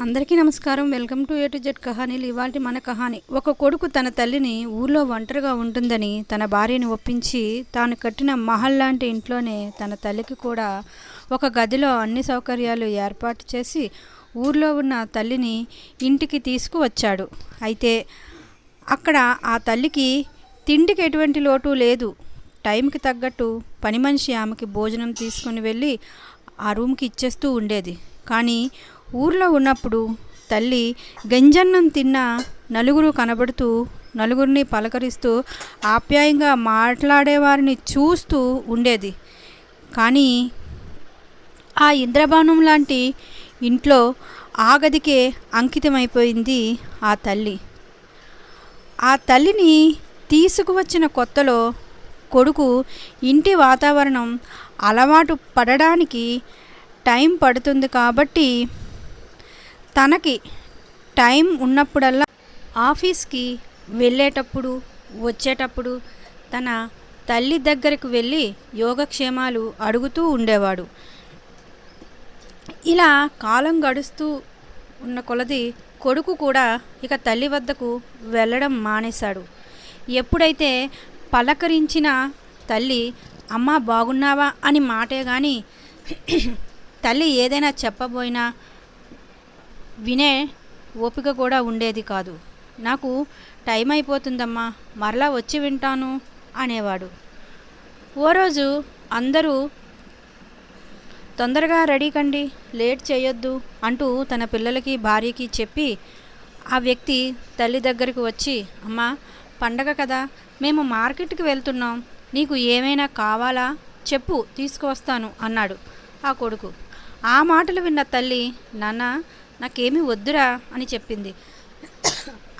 అందరికీ నమస్కారం. Welcome to A to Z కహానీలు. ఇవాళ మన కహాని. ఒక కొడుకు తన తల్లిని ఊర్లో ఒంటరిగా ఉంటుందని తన భార్యని ఒప్పించి తాను కట్టిన మహల్ లాంటి ఇంట్లోనే తన తల్లికి కూడా ఒక గదిలో అన్ని సౌకర్యాలు ఏర్పాటు చేసి ఊర్లో ఉన్న తల్లిని ఇంటికి తీసుకువచ్చాడు. అయితే అక్కడ ఆ తల్లికి తిండికి ఎటువంటి లోటు లేదు. టైంకి తగ్గట్టు పని మనిషి ఆమెకి భోజనం తీసుకుని వెళ్ళి ఆ రూమ్కి ఇచ్చేస్తూ ఉండేది. కానీ ఊర్లో ఉన్నప్పుడు తల్లి గంజన్నం తిన్న నలుగురు కనబడుతూ నలుగురిని పలకరిస్తూ ఆప్యాయంగా మాట్లాడేవారిని చూస్తూ ఉండేది. కానీ ఆ ఇంద్రబాణం లాంటి ఇంట్లో ఆ గదికే అంకితమైపోయింది ఆ తల్లి. ఆ తల్లిని తీసుకువచ్చిన కొత్తలో కొడుకు ఇంటి వాతావరణం అలవాటు పడడానికి టైం పడుతుంది కాబట్టి తనకి టైం ఉన్నప్పుడల్లా ఆఫీస్కి వెళ్ళేటప్పుడు వచ్చేటప్పుడు తన తల్లి దగ్గరకు వెళ్ళి యోగక్షేమాలు అడుగుతూ ఉండేవాడు. ఇలా కాలం గడుస్తూ ఉన్న కొలది కొడుకు కూడా ఇక తల్లి వద్దకు వెళ్ళడం మానేశాడు. ఎప్పుడైతే పలకరించిన తల్లి అమ్మ బాగున్నావా? అని మాటే కానీ తల్లి ఏదైనా చెప్పబోయినా వినే ఓపిక కూడా ఉండేది కాదు. నాకు టైం అయిపోతుందమ్మా మరలా వచ్చి వింటాను అనేవాడు. ఓ రోజు అందరూ తొందరగా రెడీ కండి లేట్ చేయొద్దు అంటూ తన పిల్లలకి భార్యకి చెప్పి ఆ వ్యక్తి తల్లి దగ్గరికి వచ్చి అమ్మా పండగ కదా మేము మార్కెట్కి వెళ్తున్నాం నీకు ఏమైనా కావాలా? చెప్పు తీసుకువస్తాను అన్నాడు ఆ కొడుకు. ఆ మాటలు విన్న తల్లి నాన్న నాకేమీ వద్దురా అని చెప్పింది.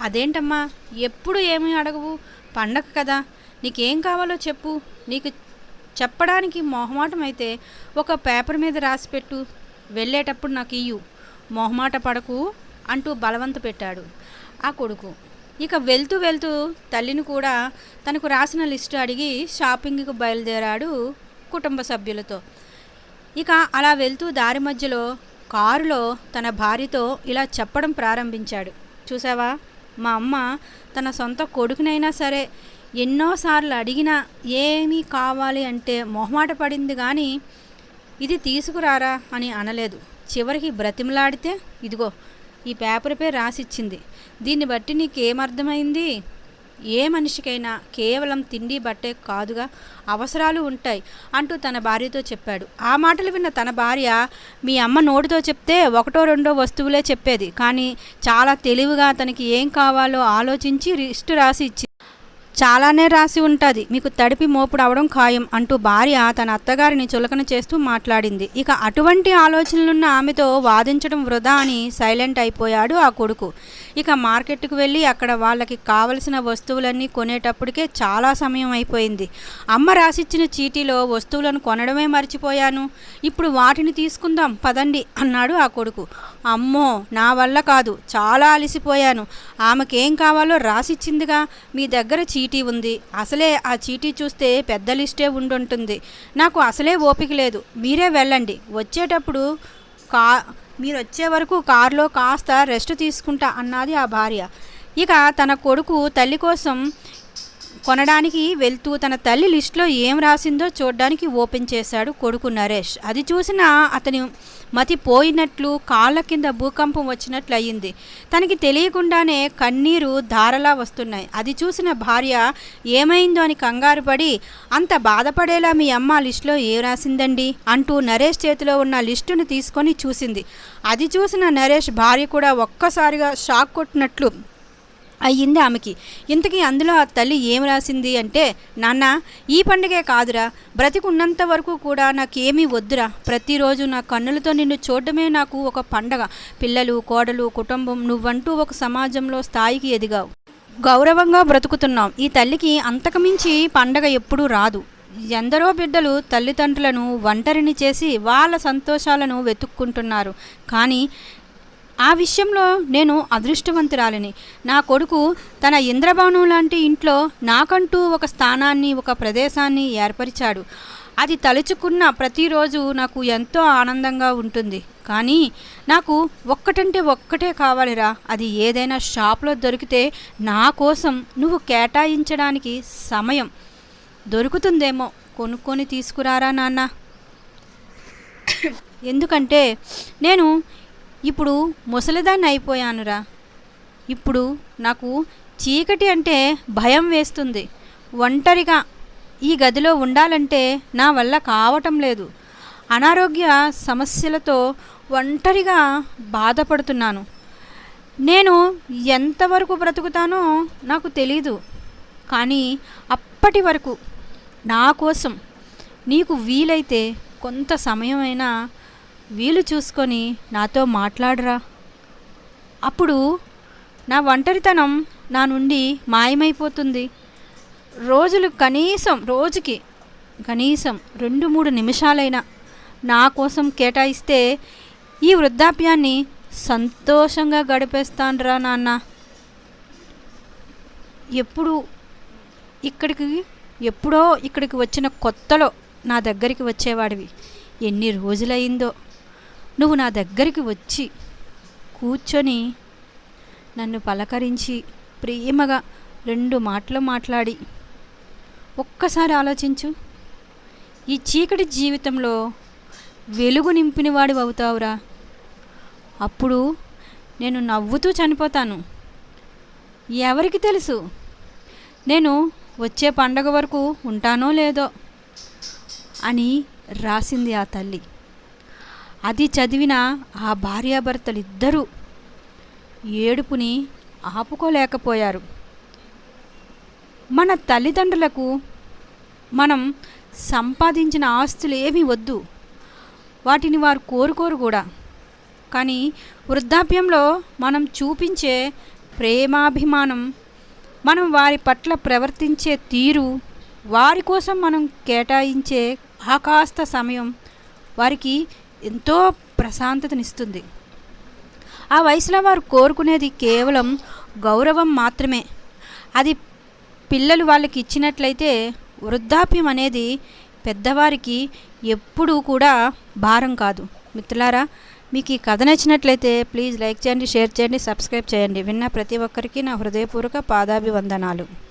అదేంటమ్మా ఎప్పుడు ఏమీ అడగవు? పండగ కదా. నీకేం కావాలో చెప్పు. నీకు చెప్పడానికి మొహమాటం అయితే ఒక పేపర్ మీద రాసి పెట్టు. వెళ్ళేటప్పుడు నాకు ఇయ్యు. మొహమాట పడకు అంటూ బలవంత పెట్టాడు ఆ కొడుకు. ఇక వెళ్తూ వెళ్తూ తల్లిని కూడా తనకు రాసిన లిస్టు అడిగి షాపింగ్కి బయలుదేరాడు కుటుంబ సభ్యులతో. ఇక అలా వెళ్తూ దారి మధ్యలో కారులో తన భార్యతో ఇలా చెప్పడం ప్రారంభించాడు. చూసావా మా అమ్మ తన సొంత కొడుకునైనా సరే ఎన్నోసార్లు అడిగినా ఏమీ కావాలి అంటే మొహమాట పడింది కానీ ఇది తీసుకురారా అని అనలేదు. చివరికి బ్రతిమలాడితే ఇదిగో ఈ పేపర్పై రాసిచ్చింది. దీన్ని బట్టి నీకేమర్థమైంది ఏ మనిషికైనా కేవలం తిండి బట్టే కాదుగా అవసరాలు ఉంటాయి అంటూ తన భార్యతో చెప్పాడు. ఆ మాటలు విన్న తన భార్య మీ అమ్మ నోటితో చెప్తే ఒకటో రెండో వస్తువులే చెప్పేది. కానీ చాలా తెలివిగా తనకి ఏం కావాలో ఆలోచించి లిస్టు రాసి ఇచ్చింది చాలానే రాసి ఉంటుంది. మీకు తడిపి మోపుడు అవడం ఖాయం అంటూ భార్య తన అత్తగారిని చులకన చేస్తూ మాట్లాడింది. ఇక అటువంటి ఆలోచనలున్న ఆమెతో వాదించడం వృధా అని సైలెంట్ అయిపోయాడు ఆ కొడుకు. ఇక మార్కెట్కు వెళ్ళి అక్కడ వాళ్ళకి కావలసిన వస్తువులన్నీ కొనేటప్పటికే చాలా సమయం అయిపోయింది. అమ్మ రాసిచ్చిన చీటీలో వస్తువులను కొనడమే మర్చిపోయాను. ఇప్పుడు వాటిని తీసుకుందాం పదండి అన్నాడు ఆ కొడుకు. అమ్మో నా వల్ల కాదు చాలా అలసిపోయాను. ఆమెకేం కావాలో రాసిచ్చిందిగా మీ దగ్గర చీటీ ఉంది. అసలే ఆ చీటీ చూస్తే పెద్ద లిస్టే ఉండుంటుంది. నాకు అసలే ఓపిక లేదు. మీరే వెళ్ళండి. వచ్చేటప్పుడు కా మీరు వచ్చే వరకు కారులో కాస్త రెస్ట్ తీసుకుంటా అన్నది ఆ భార్య. ఇక తన కొడుకు తల్లి కోసం కొనడానికి వెళ్తూ తన తల్లి లిస్టులో ఏం రాసిందో చూడడానికి ఓపెన్ చేశాడు కొడుకు నరేష్. అది చూసిన అతని మతి పోయినట్లు కాళ్ళ కింద భూకంపం వచ్చినట్లు అయ్యింది. తనకి తెలియకుండానే కన్నీరు ధారలా వస్తున్నాయి. అది చూసిన భార్య ఏమైందో అని కంగారు పడి అంత బాధపడేలా మీ అమ్మ లిస్టులో ఏం రాసిందండి? అంటూ నరేష్ చేతిలో ఉన్న లిస్టును తీసుకొని చూసింది. అది చూసిన నరేష్ భార్య కూడా ఒక్కసారిగా షాక్ కొట్టినట్లు అయ్యింది ఆమెకి. ఇంతకీ అందులో ఆ తల్లి ఏం రాసింది అంటే నాన్న ఈ పండుగే కాదురా. బ్రతికున్నంత వరకు కూడా నాకేమీ వద్దురా. ప్రతిరోజు నా కన్నులతో నిన్ను చూడడమే నాకు ఒక పండగ. పిల్లలు కోడలు కుటుంబం నువ్వంటూ ఒక సమాజంలో స్థాయికి ఎదిగావు. గౌరవంగా బ్రతుకుతున్నాం ఈ తల్లికి అంతకుమించి పండగ ఎప్పుడూ రాదు. ఎందరో బిడ్డలు తల్లిదండ్రులను ఒంటరిని చేసి వాళ్ళ సంతోషాలను వెతుక్కుంటున్నారు. కానీ ఆ విషయంలో నేను అదృష్టవంతురాలిని. నా కొడుకు తన ఇంద్రభవనం లాంటి ఇంట్లో నాకంటూ ఒక స్థానాన్ని ఒక ప్రదేశాన్ని ఏర్పరిచాడు. అది తలుచుకున్న ప్రతిరోజు నాకు ఎంతో ఆనందంగా ఉంటుంది. కానీ నాకు ఒక్కటంటే ఒక్కటే కావాలిరా. అది ఏదైనా షాప్లో దొరికితే నా కోసం నువ్వు కేటాయించడానికి సమయం దొరుకుతుందేమో కొనుక్కొని తీసుకురారా నాన్న? ఎందుకంటే నేను ఇప్పుడు ముసలిదాన్ని అయిపోయానురా. ఇప్పుడు నాకు చీకటి అంటే భయం వేస్తుంది. ఒంటరిగా ఈ గదిలో ఉండాలంటే నా వల్ల కావటం లేదు. అనారోగ్య సమస్యలతో ఒంటరిగా బాధపడుతున్నాను. నేను ఎంతవరకు బ్రతుకుతానో నాకు తెలీదు. కానీ అప్పటి వరకు నా కోసం నీకు వీలైతే కొంత సమయమైనా వీలు చూసుకొని నాతో మాట్లాడరా. అప్పుడు నా ఒంటరితనం నా నుండి మాయమైపోతుంది. రోజులు కనీసం రోజుకి కనీసం రెండు మూడు నిమిషాలైనా నా కోసం కేటాయిస్తే ఈ వృద్ధాప్యాన్ని సంతోషంగా గడిపేస్తానురా నాన్న. ఎప్పుడు ఇక్కడికి ఎప్పుడో ఇక్కడికి వచ్చిన కొత్తలో నా దగ్గరికి వచ్చేవాడివి. ఎన్ని రోజులైందో నువ్వు నా దగ్గరికి వచ్చి కూర్చొని నన్ను పలకరించి ప్రేమగా రెండు మాటలు మాట్లాడి ఒక్కసారి ఆలోచించు. ఈ చీకటి జీవితంలో వెలుగు నింపినవాడు అవుతావురా. అప్పుడు నేను నవ్వుతూ చనిపోతాను. ఎవరికి తెలుసు? నేను వచ్చే పండగ వరకు ఉంటానో లేదో అని రాసింది ఆ తల్లి. అది చదివిన ఆ భార్యాభర్తలిద్దరూ ఏడుపుని ఆపుకోలేకపోయారు. మన తల్లిదండ్రులకు మనం సంపాదించిన ఆస్తులు ఏమీ వద్దు. వాటిని వారు కోరుకోరు కూడా. కానీ వృద్ధాప్యంలో మనం చూపించే ప్రేమాభిమానం మనం వారి పట్ల ప్రవర్తించే తీరు వారి కోసం మనం కేటాయించే ఆకాస్త సమయం వారికి ఎంతో ప్రశాంతతనిస్తుంది ఆ వయసులో వారు కోరుకునేది కేవలం గౌరవం మాత్రమే. అది పిల్లలు వాళ్ళకి ఇచ్చినట్లయితే వృద్ధాప్యం అనేది పెద్దవారికి ఎప్పుడూ కూడా భారం కాదు. మిత్రులారా మీకు ఈ కథ నచ్చినట్లయితే ప్లీజ్ లైక్ చేయండి షేర్ చేయండి సబ్స్క్రైబ్ చేయండి. విన్న ప్రతి ఒక్కరికి నా హృదయపూర్వక పాదాభివందనాలు.